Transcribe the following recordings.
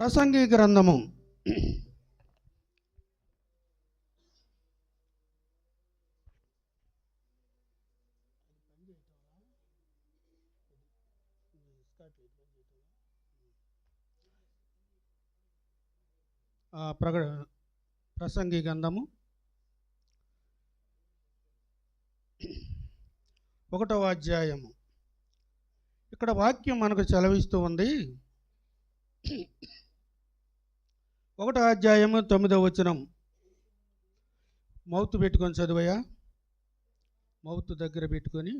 ప్రసంగి గ్రంథము. ప్రగ ప్రసంగి గ్రంథము. ఒకటవ అధ్యాయము. ఇక్కడ వాక్యం మనకు చలవిస్తూ ఉంది. ఒకటో అధ్యాయము తొమ్మిదవ వచనం. మౌత్ పెట్టుకొని చదువయ్యా. మౌత్ దగ్గర పెట్టుకొని.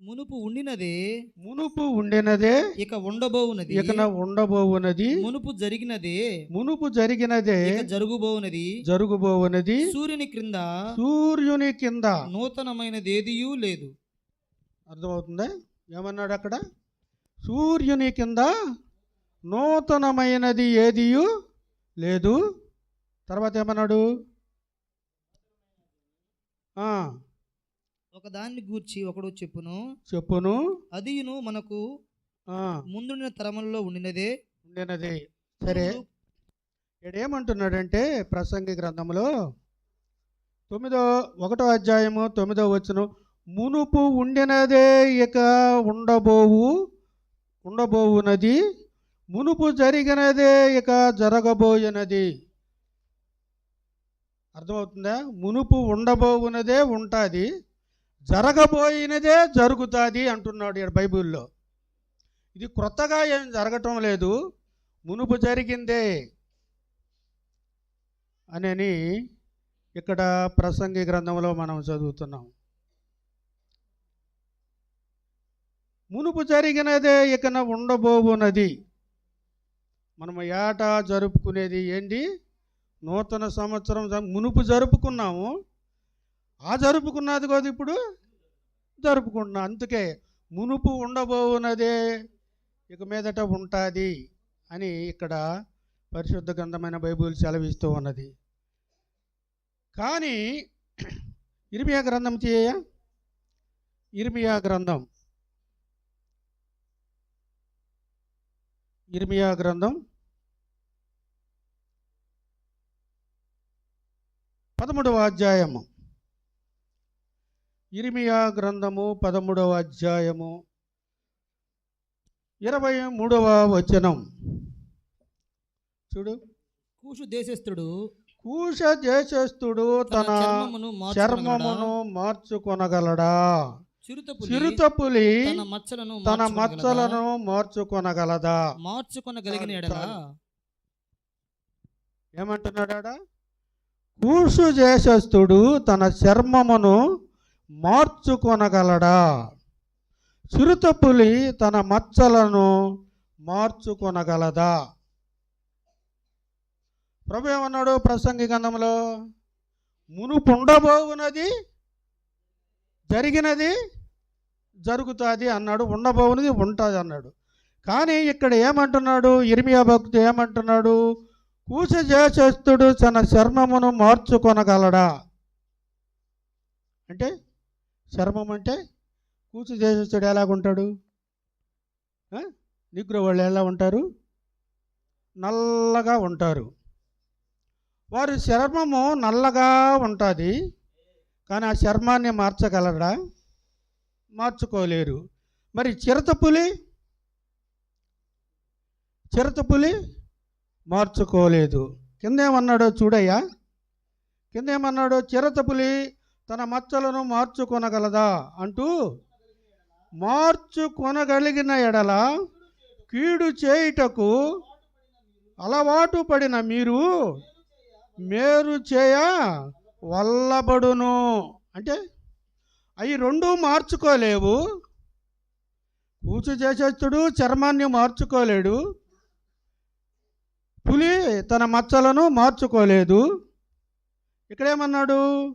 మునుపు ఉండినదే మునుపు ఉండినదే ఇక ఉండబోవునది. ఇకన ఉండబోవునది. మునుపు జరిగినదే మునుపు జరిగినదే ఇక జరుగుబోవునది. జరుగుబోవునది. సూర్యుని క్రింద సూర్యుని కింద నూతనమైనది ఏదియూ లేదు. అర్థమవుతుందా? ఏమన్నాడు అక్కడ? సూర్యుని కింద నూతనమైనది ఏదియు? లేదు. తర్వాత ఏమన్నాడు? ఆ, ఒక దాన్ని గూర్చి ఒకడు చెప్పును. చెప్పును. అదియును మనకు ఆ, ముందున్న తరములలో ఉండినదే. ఉండినది. సరే. ఇక్కడ ఏమంటున్నాడంటే ప్రసంగి గ్రంథంలో తొమ్మిదో ఒకటో అధ్యాయము తొమ్మిదో వచ్చును మునుపు ఉండినదే ఇక ఉండబోవు ఉండబోవునది మునుపు జరిగినదే ఇక జరగబోయినది. అర్థమవుతుందా? మునుపు ఉండబోవునదే ఉంటుంది జరగబోయినదే జరుగుతుంది అంటున్నాడు ఇక్కడ బైబిల్లో. ఇది క్రొత్తగా ఏం జరగటం లేదు మునుపు జరిగిందే అనని ఇక్కడ ప్రసంగి గ్రంథంలో మనం చదువుతున్నాం. మునుపు జరిగినదే ఇకన ఉండబోవునది. మనము ఏటా జరుపుకునేది ఏంటి? నూతన సంవత్సరం జ- మునుపు జరుపుకున్నాము. ఆ జరుపుకున్నది కాదు ఇప్పుడు? జరుపుకుంటున్నాం. అందుకే మునుపు ఉండబోవునదే ఇక మీదట ఉంటుంది అని ఇక్కడ పరిశుద్ధ గ్రంథమైన బైబుల్ సెలవిస్తూ ఉన్నది. కానీ ఇర్మియా గ్రంథం చేయ ఇర్మియా గ్రంథం. ఇర్మియా గ్రంథం పదమూడవ అధ్యాయము. ఇర్మియా గ్రంథము పదమూడవ అధ్యాయము ఇరవై మూడవ వచనం. చూడు. కూషు దేశస్థుడు కూష దేశస్థుడు తన చర్మమును మార్చుకొనగలడా? చిరుతపులి తన మచ్చలను తన మార్చుకొనగలదా? మార్చుకొనగలిగిన. ఏమంటున్నాడా కూషు దేశస్థుడు తన చర్మమును మార్చుకొనగలడా? చిరుతపులి తన మచ్చలను మార్చుకొనగలదా? ప్రభు ఏమన్నాడు ప్రసంగి గంధంలో మునుపు ఉండబోవునది జరిగినది జరుగుతుంది అన్నాడు. ఉండబోవునది ఉంటుంది అన్నాడు కానీ ఇక్కడ ఏమంటున్నాడు? ఇర్మియా భక్తుడు ఏమంటున్నాడు? కూచ చేసేస్తుడు తన చర్మమును మార్చుకొనగలడా? అంటే చర్మం అంటే కూచు చేసేస్తుడు ఎలాగుంటాడు నిగ్రో వాళ్ళు ఎలా ఉంటారు? నల్లగా ఉంటారు. వారి చర్మము నల్లగా ఉంటుంది కానీ ఆ చర్మాన్ని మార్చగలరా మార్చుకోలేరు. మరి చిరతపులి? చిరతపులి? మార్చుకోలేదు. కిందేమన్నాడో చూడయ్యా? కిందేమన్నాడో చిరతపులి తన మచ్చలను మార్చుకొనగలదా? అంటూ మార్చుకొనగలిగిన ఎడల కీడు చేయుటకు అలవాటు పడిన మీరు మేరు చేయ వల్లబడును. అంటే అవి రెండూ మార్చుకోలేవు. కూచు చేసేస్తుడు చర్మాన్ని మార్చుకోలేడు. పులి తన మచ్చలను మార్చుకోలేదు. ఇక్కడేమన్నాడు?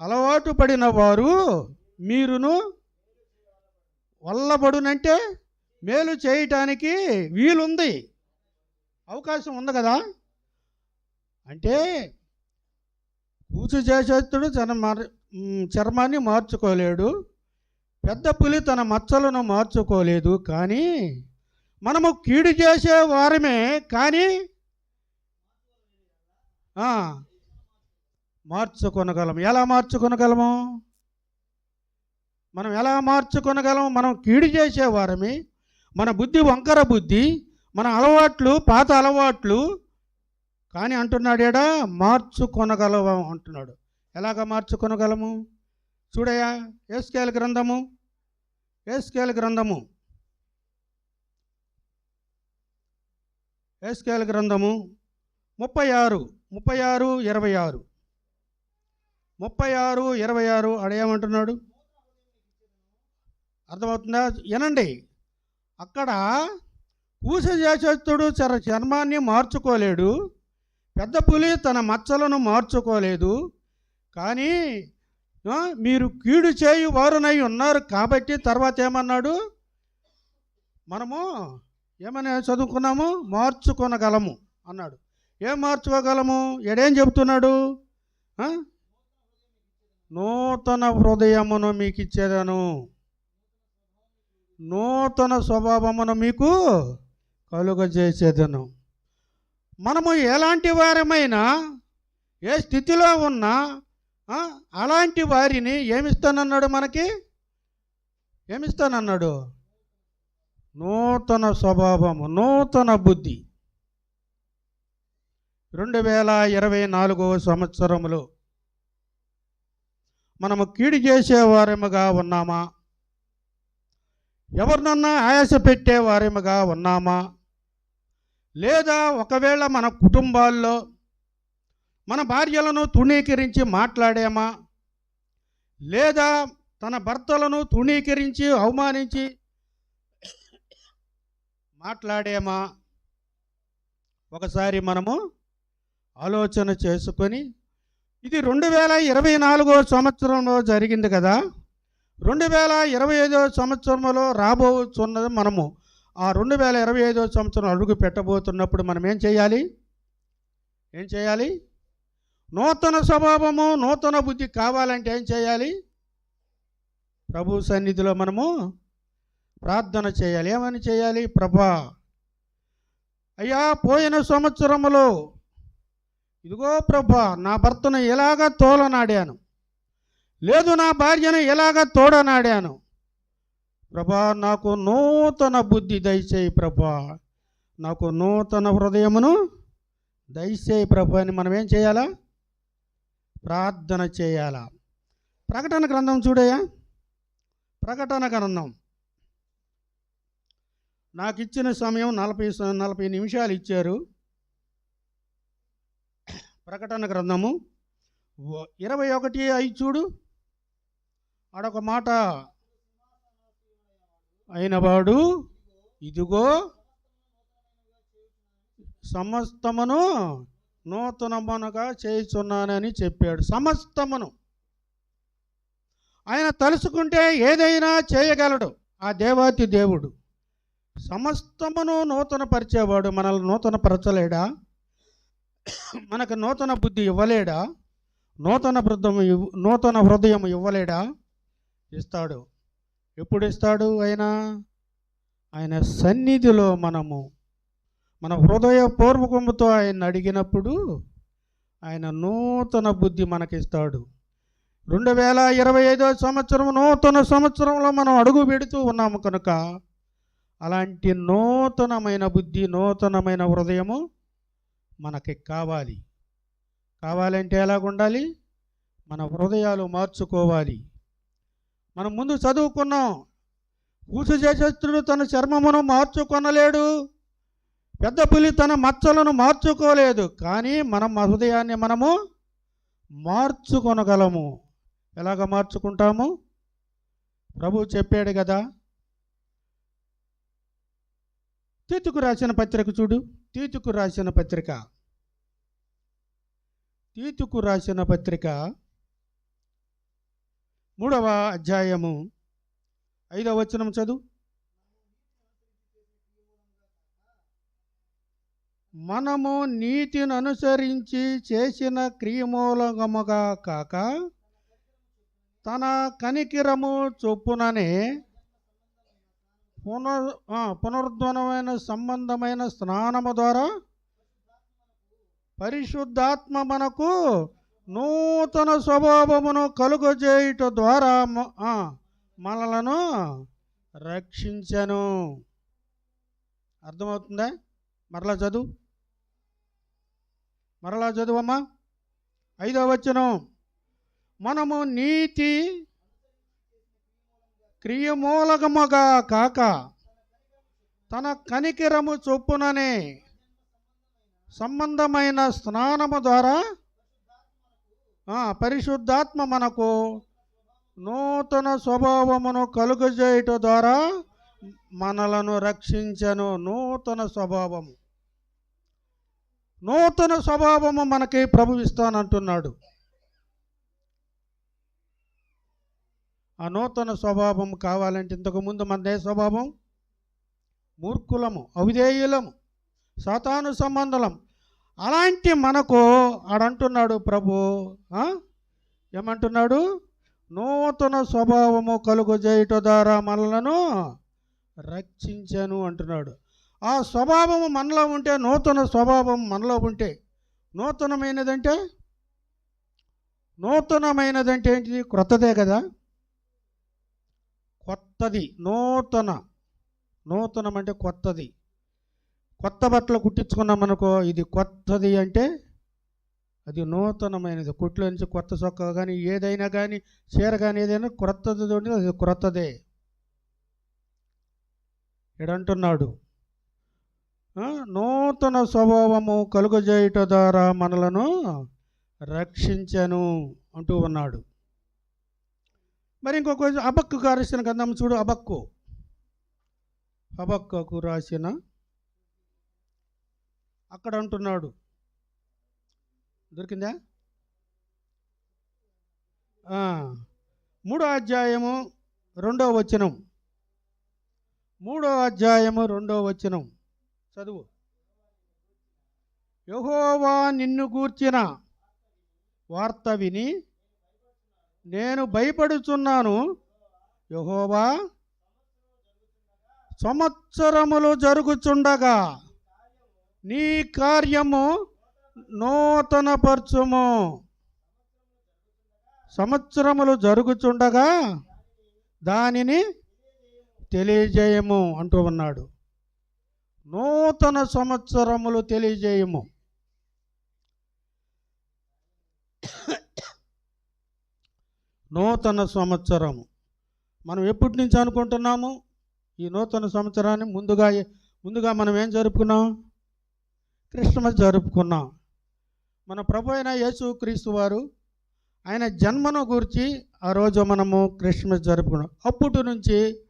అలవాటు పడిన వారు మీరును వల్లబడునంటే మేలు చేయటానికి వీలుంది. అవకాశం ఉంది కదా? అంటే పూజ చేసేస్తుడు తన మర చర్మాన్ని మార్చుకోలేడు. పెద్ద పులి తన మచ్చలను మార్చుకోలేదు కానీ మనము కీడు చేసే వారమే కానీ మార్చుకొనగలము. ఎలా మార్చుకొనగలము? మనం ఎలా మార్చుకొనగలము? మనం కీడు చేసే వారమే. మన బుద్ధి వంకర బుద్ధి మన అలవాట్లు పాత అలవాట్లు కానీ అంటున్నాడు ఏడా? మార్చుకొనగలము అంటున్నాడు. ఎలాగ మార్చుకొనగలము? చూడయా? ఏస్కేల గ్రంథము? ఏస్కేల గ్రంథము? ఏస్కేల గ్రంథము? ముప్పై ఆరు ముప్పై ఆరు ఇరవై ఆరు ముప్పై ఆరు ఇరవై ఆరు అడేమంటున్నాడు అర్థమవుతుందా? వినండి. అక్కడ కూస చేసేస్తుడు చర చర్మాన్ని మార్చుకోలేడు. పెద్ద పులి తన మచ్చలను మార్చుకోలేదు. కానీ మీరు కీడు చేయు వారునై ఉన్నారు కాబట్టి తర్వాత ఏమన్నాడు? మనము ఏమని చదువుకున్నాము? మార్చుకొనగలము అన్నాడు. ఏం మార్చుకోగలము? ఎడేం చెబుతున్నాడు? నూతన హృదయమును మీకు ఇచ్చేదను. నూతన స్వభావమును మీకు కలుగజేసేదను. మనము ఎలాంటి వారమైనా ఏ స్థితిలో ఉన్నా అలాంటి వారిని ఏమిస్తానన్నాడు మనకి? ఏమిస్తానన్నాడు? నూతన స్వభావము నూతన బుద్ధి. రెండు వేల ఇరవై నాలుగవ సంవత్సరములో. మనము కీడు చేసేవారముగా ఉన్నామా? ఎవరినన్నా ఆయాస పెట్టేవారముగా ఉన్నామా? లేదా ఒకవేళ మన కుటుంబాల్లో మన భార్యలను తృణీకరించి మాట్లాడామా? లేదా తన భర్తలను తృణీకరించి అవమానించి మాట్లాడామా? ఒకసారి మనము ఆలోచన చేసుకొని ఇది రెండు వేల ఇరవై నాలుగో సంవత్సరంలో జరిగింది కదా? రెండు వేల ఇరవై ఐదో సంవత్సరంలో రాబోతున్నది మనము. ఆ రెండు వేల ఇరవై ఐదో సంవత్సరం అడుగు పెట్టబోతున్నప్పుడు మనం ఏం చేయాలి? ఏం చేయాలి? నూతన స్వభావము నూతన బుద్ధి కావాలంటే ఏం చేయాలి? ప్రభు సన్నిధిలో మనము ప్రార్థన చేయాలి. ఏమని చేయాలి? ప్రభా అయ్యా పోయిన సంవత్సరములో ఇదిగో ప్రభా నా భర్తను ఎలాగ తోలనాడాను? లేదు నా భార్యను ఎలాగ తోడనాడాను? ప్రభా నాకు నూతన బుద్ధి దయచేయి ప్రభా. నాకు నూతన హృదయమును దయచేయి ప్రభా అని మనం ఏం చేయాలా? ప్రార్థన చేయాలా? ప్రకటన గ్రంథం చూడయా? ప్రకటన గ్రంథం. నాకు ఇచ్చిన సమయం నలభై నలభై నిమిషాలు ఇచ్చారు. ప్రకటన గ్రంథము ఇరవై ఒకటి ఐదు చూడు. ఆడొక మాట అయినవాడు ఇదిగో సమస్తమును నూతనమునగా చేయుచున్నానని చెప్పాడు సమస్తమును. ఆయన తలుచుకుంటే ఏదైనా చేయగలడు ఆ దేవాతి దేవుడు. సమస్తమును నూతన పరిచేవాడు మనల్ని నూతన పరచలేడా మనకు నూతన బుద్ధి ఇవ్వలేడా? నూతన హృదయం నూతన హృదయం ఇవ్వలేడా? ఇస్తాడు. ఎప్పుడు ఇస్తాడు ఆయన? ఆయన సన్నిధిలో మనము మన హృదయపూర్వకముతో ఆయన అడిగినప్పుడు ఆయన నూతన బుద్ధి మనకిస్తాడు. రెండు వేల ఇరవై ఐదో సంవత్సరం నూతన సంవత్సరంలో మనం అడుగు పెడుతూ ఉన్నాము కనుక అలాంటి నూతనమైన బుద్ధి నూతనమైన హృదయము మనకి కావాలి. కావాలంటే ఎలాగుండాలి మన హృదయాలు మార్చుకోవాలి. మనం ముందు చదువుకున్నాం. కూసు చేసేస్తుడు తన చర్మమును మార్చుకొనలేడు. పెద్ద పులి తన మచ్చలను మార్చుకోలేదు కానీ మనం మన హృదయాన్ని మనము మార్చుకొనగలము. ఎలాగ మార్చుకుంటాము? ప్రభు చెప్పాడు కదా తీతుకు రాసిన పత్రిక చూడు తీతుకు రాసిన పత్రిక. తీతుకు రాసిన పత్రిక మూడవ అధ్యాయము ఐదవ వచనం చదువు. మనము నీతిని అనుసరించి చేసిన క్రియమూలకముగా కాక తన కనికిరము చొప్పుననే పునర్ పునరుద్ధనమైన సంబంధమైన స్నానము ద్వారా పరిశుద్ధాత్మ మనకు నూతన స్వభావమును కలుగజేయుట ద్వారా మ- మనలను రక్షించను. అర్థమవుతుందా? మరలా చదువు. మరలా చదువమ్మా. ఐదో వచనం. మనము నీతి క్రియమూలకముగా కాక తన కనికిరము చొప్పుననే సంబంధమైన స్నానము ద్వారా పరిశుద్ధాత్మ మనకు నూతన స్వభావమును కలుగజేయుట ద్వారా మనలను రక్షించను. నూతన స్వభావము. నూతన స్వభావము మనకి ప్రభు ఇస్తానంటున్నాడు. ఆ నూతన స్వభావం కావాలంటే ఇంతకుముందు మనదే స్వభావం? మూర్ఖులము అవిధేయులము సాతాను సంబంధలం. అలాంటి మనకు ఆడంటున్నాడు ప్రభు ఏమంటున్నాడు? నూతన స్వభావము కలుగజేయుట ద్వారా మనలను రక్షించను అంటున్నాడు. ఆ స్వభావము మనలో ఉంటే నూతన స్వభావం మనలో ఉంటే నూతనమైనదంటే? నూతనమైనదంటే ఏంటిది? క్రొత్తదే కదా? కొత్తది నూతన. నూతనం అంటే కొత్తది. కొత్త బట్టలు కుట్టించుకున్నాం అనుకో ఇది కొత్తది అంటే అది నూతనమైనది. కుట్లో నుంచి కొత్త చొక్కా కానీ ఏదైనా కానీ చీర కానీ ఏదైనా క్రొత్తది అది క్రొత్తదే. ఇడంటున్నాడు నూతన స్వభావము కలుగజేయుట ద్వారా మనలను రక్షించను అంటూ ఉన్నాడు. మరి ఇంకొక అబక్కు రాసిన గంధం చూడు అబక్కు అబక్కకు రాసిన అక్కడ అంటున్నాడు. దొరికిందా? మూడో అధ్యాయము రెండో వచనం. మూడో అధ్యాయము రెండో వచనం. చదువు. యహోవా నిన్ను గూర్చిన వార్త విని నేను భయపడుచున్నాను. యహోవా సంవత్సరములు జరుగుచుండగా నీ కార్యము నూతనపరచుము. సంవత్సరములు జరుగుచుండగా దానిని తెలియజేయము అంటూ ఉన్నాడు. నూతన సంవత్సరములు తెలియజేయము. నూతన సంవత్సరము. మనం ఎప్పటి నుంచి అనుకుంటున్నాము? ఈ నూతన సంవత్సరాన్ని ముందుగా ముందుగా మనం ఏం జరుపుకున్నాం? క్రిస్మస్ జరుపుకున్నాం. మన ప్రభు అయిన యేసు క్రీస్తు వారు ఆయన జన్మను గురించి ఆ రోజు మనము క్రిస్మస్ జరుపుకున్నాం. అప్పటి నుంచి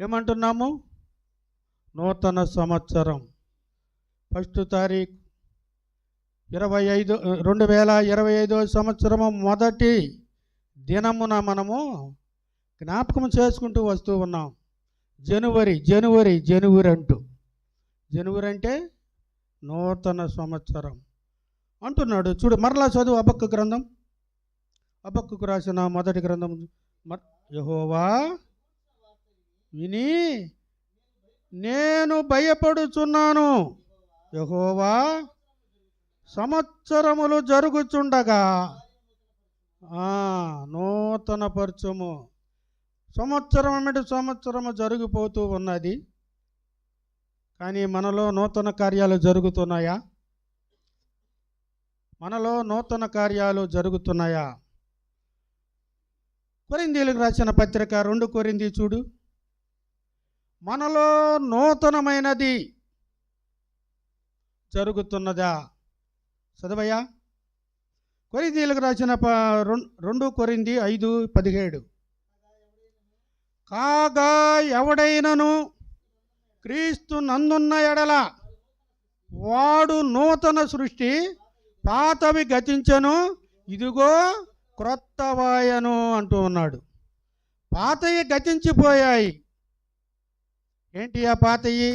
ఏమంటున్నాము? నూతన సంవత్సరం. ఫస్ట్ తారీఖు ఇరవై ఐదు రెండు వేల ఇరవై ఐదో సంవత్సరము మొదటి దినమున మనము జ్ఞాపకం చేసుకుంటూ వస్తూ ఉన్నాం. జనవరి జనవరి జనవరి అంటూ. జనవరి అంటే నూతన సంవత్సరం అంటున్నాడు. చూడు మరలా చదువు అబక్కు గ్రంథం. అబక్కుకు రాసిన మొదటి గ్రంథం మర్- యెహోవా విని నేను భయపడుచున్నాను. యహోవా సంవత్సరములు జరుగుచుండగా నూతన పరచము సంవత్సరం అంటే సంవత్సరము జరిగిపోతూ ఉన్నది. కానీ మనలో నూతన కార్యాలు జరుగుతున్నాయా? మనలో నూతన కార్యాలు జరుగుతున్నాయా? కొరిందీలకు రాసిన పత్రిక రెండు కొరింది చూడు. మనలో నూతనమైనది జరుగుతున్నదా? చదవయ్యా. కొరిందీలకు రాసిన ప రెండు కొరింది ఐదు పదిహేడు. కాగా ఎవడైనను క్రీస్తు నందున్న ఎడల వాడు నూతన సృష్టి పాతవి గతించను ఇదిగో క్రొత్తవాయను అంటూ ఉన్నాడు. పాతవి గతించిపోయాయి. ఏంటి ఆ పాతయి?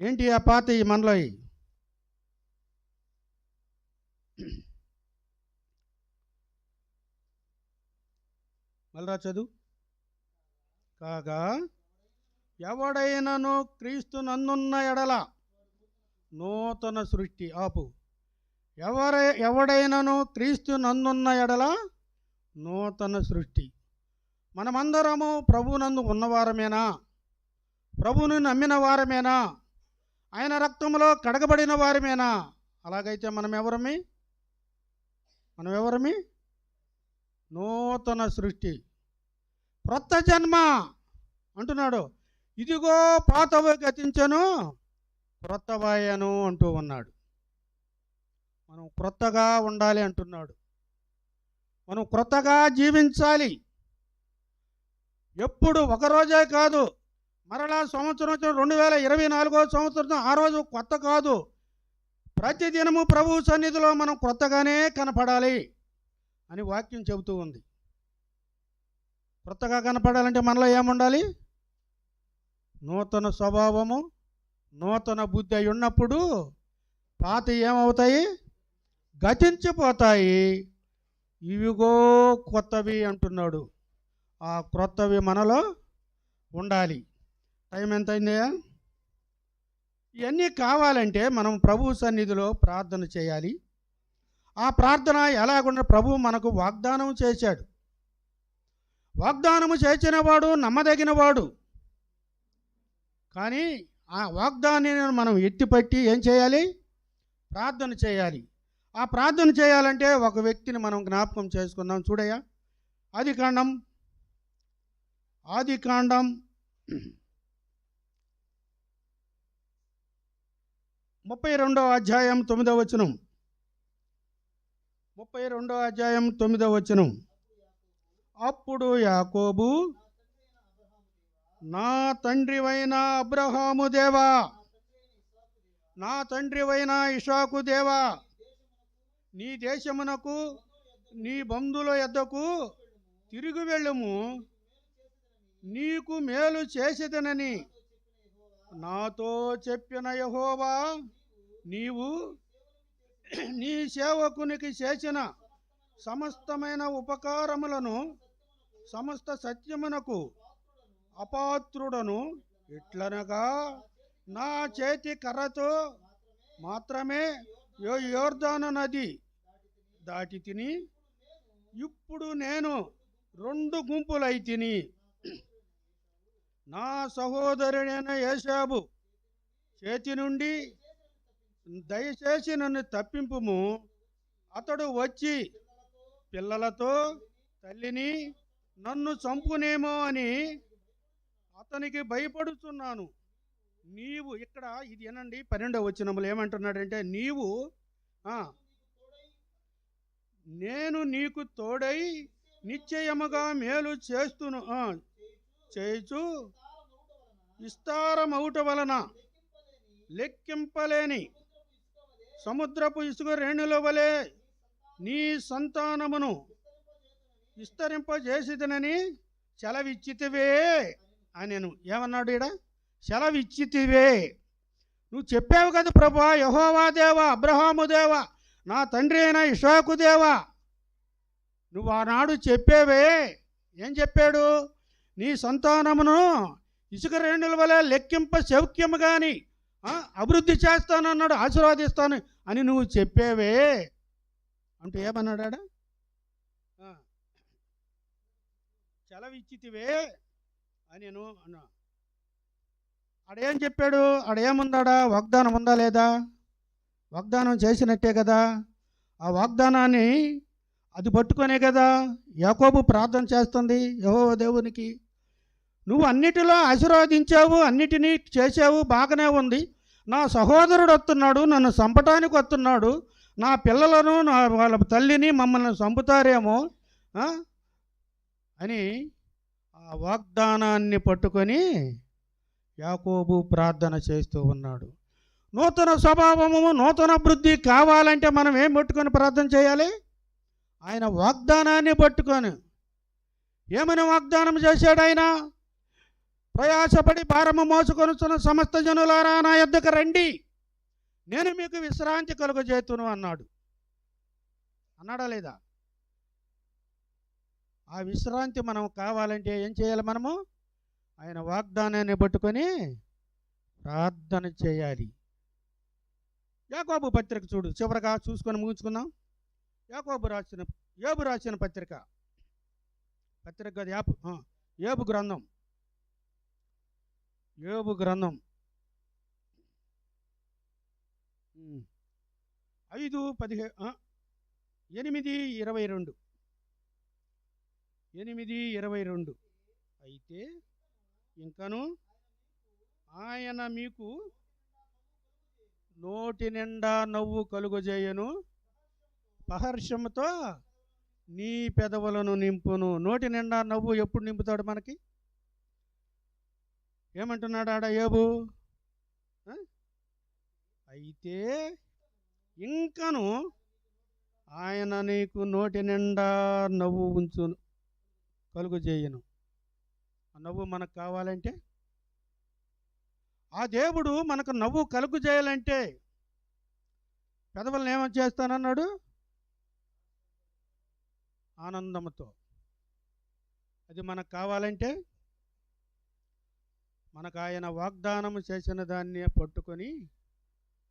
ఏంటి ఆ పాతయి మనలో మళ్ళా చదువు. కాగా ఎవడైనను క్రీస్తు నన్నున్న ఎడల నూతన సృష్టి ఆపు. ఎవర ఎవడైనను క్రీస్తు నందున్న ఎడల నూతన సృష్టి మనమందరము ప్రభునందు ఉన్నవారమేనా? ప్రభుని నమ్మిన వారమేనా? ఆయన రక్తంలో కడగబడిన వారమేనా? అలాగైతే మనం ఎవరమి మనం ఎవరమి నూతన సృష్టి. క్రొత్త జన్మ అంటున్నాడు. ఇదిగో పాతవ గతించను క్రొత్తవాయను అంటూ ఉన్నాడు. మనం క్రొత్తగా ఉండాలి అంటున్నాడు. మనం క్రొత్తగా జీవించాలి. ఎప్పుడు ఒక రోజే కాదు. మరలా సంవత్సరం వచ్చిన రెండు వేల ఇరవై నాలుగో సంవత్సరం ఆ రోజు కొత్త కాదు. ప్రతిదినము ప్రభు సన్నిధిలో మనం క్రొత్తగానే కనపడాలి అని వాక్యం చెబుతూ ఉంది. క్రొత్తగా కనపడాలంటే మనలో ఏముండాలి? నూతన స్వభావము నూతన బుద్ధి అయి ఉన్నప్పుడు పాత ఏమవుతాయి? గతించిపోతాయి. ఇవిగో కొత్తవి అంటున్నాడు. ఆ క్రొత్తవి మనలో ఉండాలి. టైం ఎంత అయిందయ్యా ఇవన్నీ కావాలంటే మనం ప్రభు సన్నిధిలో ప్రార్థన చేయాలి. ఆ ప్రార్థన ఎలాగుండా ప్రభు మనకు వాగ్దానం చేశాడు. వాగ్దానము చేసినవాడు నమ్మదగినవాడు. కానీ ఆ వాగ్దానాన్ని మనం ఎత్తిపట్టి ఏం చేయాలి? ప్రార్థన చేయాలి. ఆ ప్రార్థన చేయాలంటే ఒక వ్యక్తిని మనం జ్ఞాపకం చేసుకుందాం చూడయ్యా. అది కాండం ఆది కాండం ముప్పై రెండవ అధ్యాయం తొమ్మిదవ వచనం. ముప్పై రెండవ అధ్యాయం తొమ్మిదవ వచనం. అప్పుడు యాకోబు నా తండ్రివైన అబ్రహాము దేవా నా తండ్రివైన ఇషాకు దేవా నీ దేశమునకు నీ బంధువుల యొద్దకు తిరిగి వెళ్ళము. నీకు మేలు చేసేదనని నాతో చెప్పిన యహోవా నీవు నీ సేవకునికి చేసిన సమస్తమైన ఉపకారములను సమస్త సత్యమునకు అపాత్రుడను ఎట్లనగా నా చేతి కర్రతో మాత్రమే యో నది దాటి తిని ఇప్పుడు నేను రెండు గుంపులై తిని నా సహోదరుడైన యేసాబు చేతి నుండి దయచేసి నన్ను తప్పింపుము. అతడు వచ్చి పిల్లలతో తల్లిని నన్ను చంపునేమో అని అతనికి భయపడుతున్నాను నీవు ఇక్కడ ఇది ఏనండి పన్నెండవ వచ్చినములు ఏమంటున్నాడంటే నీవు నేను నీకు తోడై నిశ్చయముగా మేలు చేస్తును చేయచు విస్తారమవుట వలన లెక్కింపలేని సముద్రపు ఇసుక రేణుల వలె నీ సంతానమును విస్తరింపజేసిదనని సెలవిచ్చితివే అని నేను ఏమన్నాడు ఈడ? సెలవిచ్చితివే. నువ్వు చెప్పావు కదా ప్రభా యహోవా దేవా అబ్రహాము దేవా నా తండ్రి అయిన ఇషాకు దేవా. నువ్వు ఆనాడు చెప్పేవే. ఏం చెప్పాడు? నీ సంతానమును ఇసుక రేణుల వల్ల లెక్కింప సౌఖ్యము కానీ అభివృద్ధి చేస్తానన్నాడు ఆశీర్వాదిస్తాను అని నువ్వు చెప్పేవే. అంటే ఏమన్నాడా చలవిచ్చితివే అని నేను అన్నా. ఆడేం చెప్పాడు? ఆడేముందాడా? వాగ్దానం ఉందా లేదా? వాగ్దానం చేసినట్టే కదా. ఆ వాగ్దానాన్ని అది పట్టుకొనే కదా. యాకోబు ప్రార్థన చేస్తుంది యహో దేవునికి. నువ్వు అన్నిటిలో ఆశీర్వదించావు అన్నిటినీ చేసావు బాగానే ఉంది. నా సహోదరుడు వస్తున్నాడు నన్ను చంపటానికి వస్తున్నాడు. నా పిల్లలను నా వాళ్ళ తల్లిని మమ్మల్ని చంపుతారేమో అని ఆ వాగ్దానాన్ని పట్టుకొని యాకోబు ప్రార్థన చేస్తూ ఉన్నాడు. నూతన స్వభావము నూతన అభివృద్ధి కావాలంటే మనం ఏం పట్టుకొని ప్రార్థన చేయాలి? ఆయన వాగ్దానాన్ని పట్టుకొని. ఏమైనా వాగ్దానం చేశాడు ఆయన? ప్రయాసపడి భారము మోసుకొనుచున్న సమస్త జనులారా నా యొద్దకు రండి. నేను మీకు విశ్రాంతి కలుగజేతును అన్నాడు. అన్నాడా లేదా? ఆ విశ్రాంతి మనం కావాలంటే ఏం చేయాలి మనము? ఆయన వాగ్దానాన్ని పట్టుకొని ప్రార్థన చేయాలి. యాకోబు పత్రిక చూడు చివరగా చూసుకొని ముగించుకుందాం. యాకోబు రాసిన ఏబు రాసిన పత్రిక. పత్రిక కాదు, యాపు ఏబు గ్రంథం. యోబు గ్రంథం. ఐదు పదిహే ఎనిమిది ఇరవై రెండు. ఎనిమిది ఇరవై రెండు. అయితే ఇంకను ఆయన మీకు నోటి నిండా నవ్వు కలుగజేయను పహర్షముతో నీ పెదవులను నింపును. నోటి నిండా నవ్వు ఎప్పుడు నింపుతాడు మనకి? ఏమంటున్నాడు ఆడ ఏబు? అయితే ఇంకను ఆయన నీకు నోటి నిండా నవ్వు ఉంచును కలుగు చేయను. ఆ నవ్వు మనకు కావాలంటే? ఆ దేవుడు మనకు నవ్వు కలుగు చేయాలంటే పెదవులను ఏమని చేస్తానన్నాడు? ఆనందంతో అది మనకు కావాలంటే? మనకు ఆయన వాగ్దానం చేసిన దాన్ని పట్టుకొని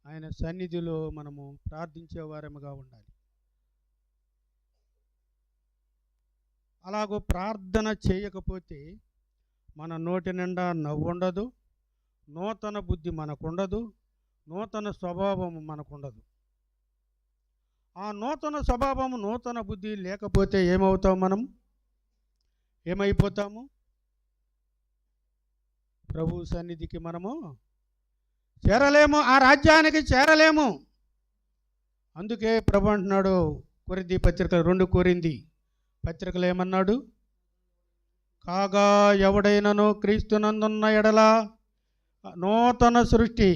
ఆయన సన్నిధిలో మనము ప్రార్థించేవారముగా ఉండాలి. అలాగో ప్రార్థన చేయకపోతే మన నోటి నిండా నవ్వు ఉండదు నూతన బుద్ధి మనకుండదు నూతన స్వభావం మనకుండదు. ఆ నూతన స్వభావము నూతన బుద్ధి లేకపోతే ఏమవుతాం మనం? ఏమైపోతాము? ప్రభు సన్నిధికి మనము చేరలేము ఆ రాజ్యానికి చేరలేము. అందుకే ప్రభు అంటున్నాడు కొరింది పత్రిక రెండు కోరింది పత్రికలు ఏమన్నాడు? కాగా ఎవడైనను క్రీస్తునందున్న ఎడల నూతన సృష్టి.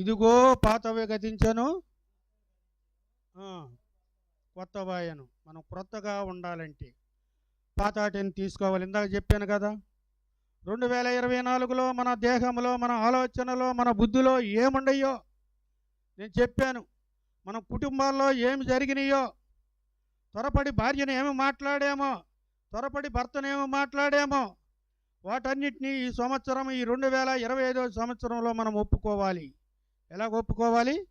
ఇదిగో పాతవి గతించను కొత్త వాయను. మనం క్రొత్తగా ఉండాలంటే పాతాటిని తీసుకోవాలి. ఇందాక చెప్పాను కదా రెండు వేల ఇరవై నాలుగులో మన దేహంలో మన ఆలోచనలో మన బుద్ధిలో ఏముండయో నేను చెప్పాను. మన కుటుంబాల్లో ఏమి జరిగినాయో త్వరపడి భార్యను ఏమి మాట్లాడామో త్వరపడి భర్తను ఏమి మాట్లాడామో వాటన్నిటినీ ఈ సంవత్సరం ఈ రెండు వేల ఇరవై ఐదో సంవత్సరంలో మనం ఒప్పుకోవాలి. ఎలా ఒప్పుకోవాలి?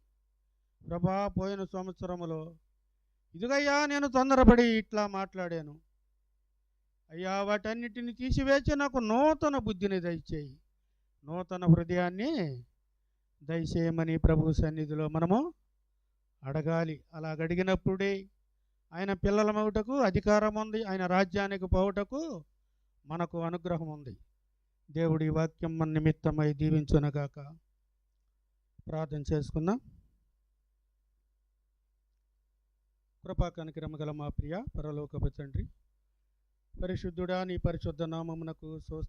ప్రభా పోయిన సంవత్సరములో ఇదిగయ్యా నేను తొందరపడి ఇట్లా మాట్లాడాను. అయ్యా వాటన్నిటిని తీసివేసి నాకు నూతన బుద్ధిని దయచేయి. నూతన హృదయాన్ని దయచేయమని ప్రభు సన్నిధిలో మనము అడగాలి. అలా అడిగినప్పుడే ఆయన పిల్లలమవుటకు అధికారం ఉంది ఆయన రాజ్యానికి పోవుటకు మనకు అనుగ్రహం ఉంది దేవుడి వాక్యం మన నిమిత్తమై దీవించునగాక. ప్రార్థన చేసుకుందాం. కృపా కనకిరమగల మా ప్రియ పరలోకపు తండ్రి పరిశుద్ధుడా నీ పరిశుద్ధ నామమునకు స్వస్థ